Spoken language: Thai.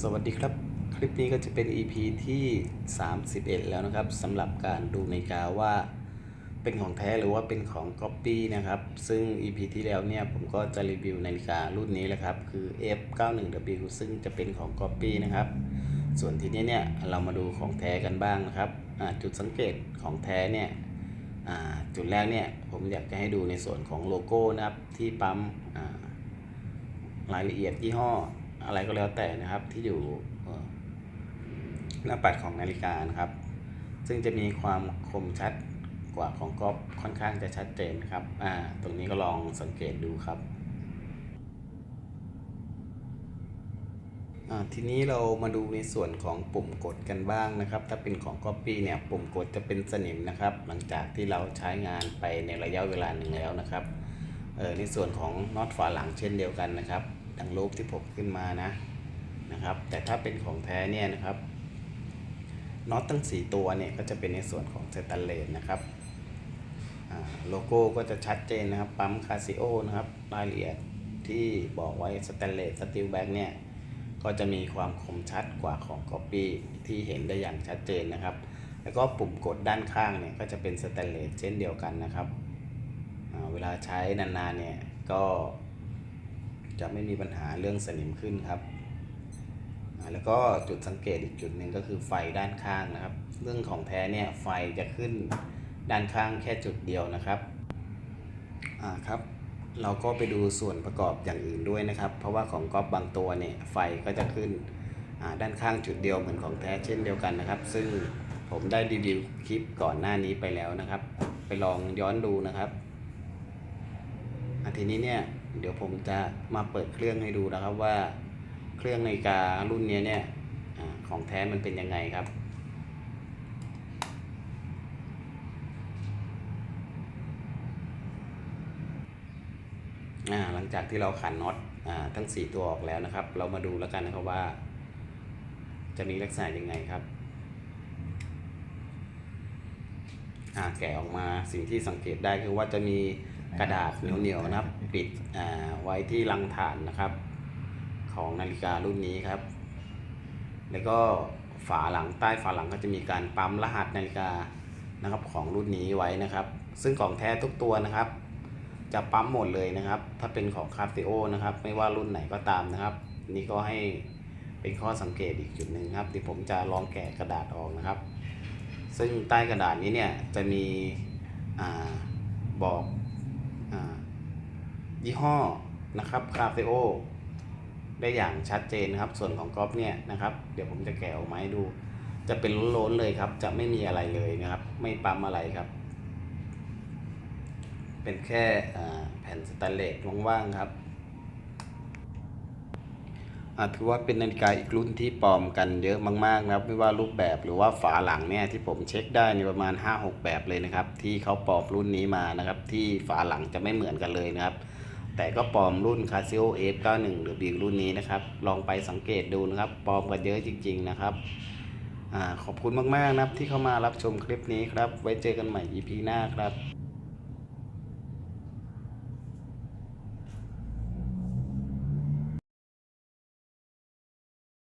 สวัสดีครับ คลิปนี้ก็จะเป็น EP ที่ 31 แล้วนะครับสำหรับการดูนาฬิกาว่าเป็นของแท้หรือว่าเป็นของก๊อปปี้นะครับ ซึ่ง EP ที่แล้วเนี่ยผมก็จะรีวิวนาฬิการุ่นนี้แหละครับ คือ F91W ซึ่งจะเป็นของก๊อปปี้นะครับ ส่วนทีนี้เนี่ยเรามาดูของแท้กันบ้างนะครับจุดสังเกตของแท้เนี่ยจุดแรกเนี่ยผมอยากจะให้ดูในส่วนของโลโก้นะครับที่ปั๊มรายละเอียดยี่ห้อ อะไรก็แล้วแต่นะครับที่อยู่หน้าปัดของนาฬิกานะครับ ซึ่งจะมีความคมชัดกว่าของก๊อฟค่อนข้างจะชัดเจนครับอ่าตรงนี้ก็ลองสังเกตดูครับทีนี้เรามาดูในส่วนของปุ่มกดกันบ้างนะครับ ถ้าเป็นของ Copy เนี่ยปุ่มกดจะเป็นสนิมนะครับ หลังจากที่เราใช้งานไปในระยะเวลาหนึ่งแล้วนะครับในส่วนของน็อตฝาหลังเช่นเดียวกันนะครับ ดังรูปที่ผมขึ้นมานะนะครับ แต่ถ้าเป็นของแท้เนี่ยนะครับน็อตทั้ง 4 ตัวเนี่ยก็จะเป็นในส่วนของสแตนเลสนะครับโลโก้ก็จะชัดเจนนะครับ ปั๊มคาซิโอนะครับรายละเอียดที่บอกไว้สแตนเลสสตีลแบ็กเนี่ยก็จะมีความคมชัดกว่าของก๊อปปี้ที่เห็นได้อย่างชัดเจนนะครับ แล้วก็ปุ่มกดด้านข้างเนี่ยก็จะเป็นสแตนเลสเช่นเดียวกันนะครับ เวลาใช้นานๆเนี่ยก็ จะไม่มีปัญหาเรื่องสนิมขึ้นครับ แล้วก็จุดสังเกตอีกจุดหนึ่งก็คือไฟด้านข้างนะครับ เรื่องของแท้เนี่ยไฟจะขึ้นด้านข้างแค่จุดเดียวนะครับ อ่าครับ เราก็ไปดูส่วนประกอบอย่างอื่นด้วยนะครับ เพราะว่าของก๊อฟบางตัวเนี่ยไฟก็จะขึ้นด้านข้างจุดเดียวเหมือนของแท้เช่นเดียวกันนะครับ ซึ่งผมได้รีวิวคลิปก่อนหน้านี้ไปแล้วนะครับ ไปลองย้อนดูนะครับ อาทีนี้เนี่ยเดี๋ยวผมจะมาเปิดเครื่องให้ดูนะครับว่าเครื่องนาฬิการุ่นนี้เนี่ยอาของแท้มันเป็นยังไงครับอ่าหลังจากที่เราขันน็อตอ่าทั้ง 4 ตัวออกแล้วนะครับ เรามาดูแล้วกันนะครับว่า จะมีลักษณะยังไงครับอ่าแกะออกมาสิ่งที่สังเกตได้คือว่าจะมี กระดาษเหนียวๆนะครับปิดอ่าไว้ที่รังฐานนะครับ ของนาฬิการุ่นนี้ครับ แล้วก็ฝาหลังใต้ฝาหลังก็จะมีการปั๊มรหัสนาฬิกานะครับของรุ่นนี้ไว้นะครับ ซึ่งของแท้ทุกตัวนะครับ จะปั๊มหมดเลยนะครับ ถ้าเป็นของคาซิโอนะครับ ไม่ว่ารุ่นไหนก็ตามนะครับ นี่ก็ให้เป็นข้อสังเกตอีกจุดหนึ่งครับที่ผมจะลองแกะกระดาษออกนะครับ ซึ่งใต้กระดาษนี้เนี่ยจะมีอาบอกอา ยี่ห้อนะครับคาซิโอได้อย่างชัดเจนนะครับ ส่วนของก๊อฟเนี่ยนะครับ เดี๋ยวผมจะแกะออกมาให้ดู จะเป็นล้นๆเลยครับ จะไม่มีอะไรเลยนะครับ ไม่ปั๊มอะไรครับ เป็นแค่แผ่นสแตนเลสว่างๆครับถือว่าเป็นนาฬิกาอีกรุ่นที่ปลอมกันเยอะมากๆนะครับ ไม่ว่ารูปแบบหรือว่าฝาหลังเนี่ยที่ผมเช็คได้ในประมาณ 5-6 แบบเลยนะครับ ที่เขาปลอมรุ่นนี้มานะครับ ที่ฝาหลังจะไม่เหมือนกันเลยนะครับ แต่ก็ปลอมรุ่น Casio F91 หรือบีรุ่นนี้นะครับ ลองไปสังเกตดูนะครับ ปลอมกันเยอะจริง ๆ นะครับอขอบคุณมาก ๆ นะครับที่เข้ามารับชมคลิปนี้ครับ ไว้เจอกันใหม่ EP หน้าครับ